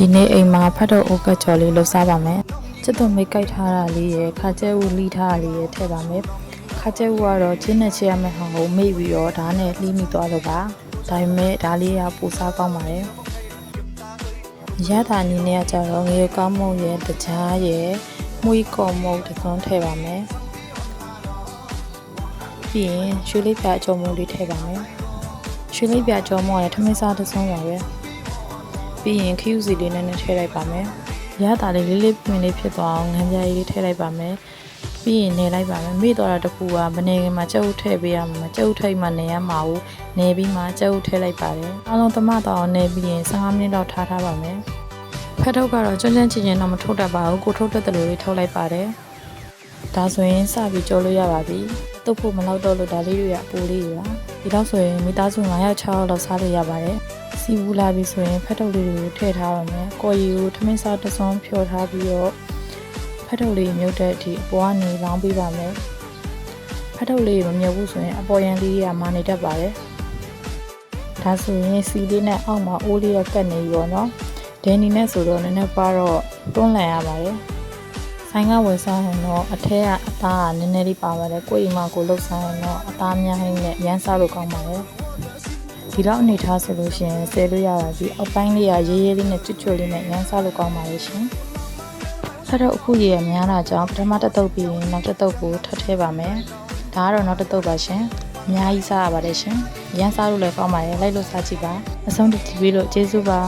ဒီနေ့အိမ်မှာဖတ်တော့အိုကတ်ချော်လေးလှုပ်ရှားပါမယ်ချစ်တော်မိတ်ကြိုက်ထားတာလေးရယ်ခါကျဲဦးလှီးထားတာလေးရယ်ထည့်ပါမယ်ခါကျဲဦးကတော့ချင်းနဲ့ချစ်ရမယ့်ဟာကိုမေ့ပြီးတော့ဓာတ်နဲ့လှီးမိသွားလို့ပါဒါပေမဲ့ဒါလေးကပူစားကောင်းပါတယ်ရတာအနေနဲ့ကကြတော့ငရေကောင်းမုံရယ်တကြားရယ်မှုီကော်မုံတစ်စုံထည့်ပါမယ်ပြီးရင်ရွှေလေးပြအကြုံမုံလေးထည့်ပါမယ်ရွှေလေးပြအကြုံမုံကလည်းထမင်းစားတစ်စုံပါပဲ ပြီးရင်ခရူးစီလေးနဲ့နဲ့ထည့်လိုက်ပါမယ်။ရတာလေးလေးလေးပင်လေးဖြစ်သွားအောင်ငန်းပြားလေးထည့်လိုက်ပါမယ်။ပြီးရင်နေလိုက်ပါမယ်။မိတော့တာတကူကမနေခင်မှာကြက်ဥထည့်ပေးရမှာကြက်ဥထိတ်မှနေရမှာကိုနေပြီးမှကြက်ဥထည့်လိုက်ပါတယ်။အားလုံးသမတော့အောင်နေပြီးရင်15မိနစ်လောက်ထားထားပါမယ်။ဖက်ထုတ်ကတော့ကျွန်းကျွန်းချင်းချင်းတော့မထုတ်တတ်ပါဘူး။ကိုထုတ်တတ်တယ်လို့ထုတ်လိုက်ပါတယ်။ဒါဆိုရင်စပြီးကြောလို့ရပါပြီ။ တုပ်ဖို့မလောက်တော့လို့ဒါလေးတွေကအပူလေးတွေပါ။ဒီတော့ဆိုရင်မိသားစု9ယောက်6ယောက်လောက်စားလို့ရပါတယ်။စီဘူးလာပြီဆိုရင်ဖတ်ထုတ်လေးတွေကိုထည့်ထားပါမယ်။ကော်ရီကိုထမင်းစားတစ်စုံဖြော်ထားပြီးတော့ဖတ်ထုတ်လေးမြုပ်တဲ့အထိအပေါ်ကနေလောင်းပေးပါမယ်။ဖတ်ထုတ်လေးမမြုပ်ဘူးဆိုရင်အပေါ်ရန်လေးကမာနေတတ်ပါတယ်။ဒါဆိုရင်စီလေးနဲ့အောက်မှာအိုးလေးတော့ကတ်နေပြီပေါ့နော်။ဒဲနီနဲ့ဆိုတော့နည်းနည်းပါတော့တွန်းလှန်ရပါတယ်။ ဆိုင်ကဝယ်စားရင်တော့အထက်ကအသားကနည်းနည်းလေးပါပါတယ်။ကိုယ့်အိမ်မှာကိုယ်လှုပ်စားရင်တော့အသားများဟင်းနဲ့ရမ်းစားလို့ကောင်းပါတယ်။ဒီတော့အနေထားဆိုလို့ရှိရင်ဆယ်လို့ရပါပြီအောက်ပိုင်းလေးကရေးရေးလေးနဲ့ကျွတ်ကျွတ်လေးနဲ့ရမ်းစားလို့ကောင်းပါရဲ့ရှင်ဆက်တော့အခုရေရများတာကြောင့်ပထမတစ်တုပ်ပြီးရင်နောက်တစ်တုပ်ကိုထပ်ထည့်ပါမယ်ဒါကတော့နောက်တစ်တုပ်ပါရှင်အများကြီးစားရပါတယ်ရှင်ရမ်းစားလို့လည်းကောင်းပါရဲ့လိုက်လို့စားကြည့်ပါအဆုံးတစ်ကြည့်ပြီးလို့ကျေးဇူးပါ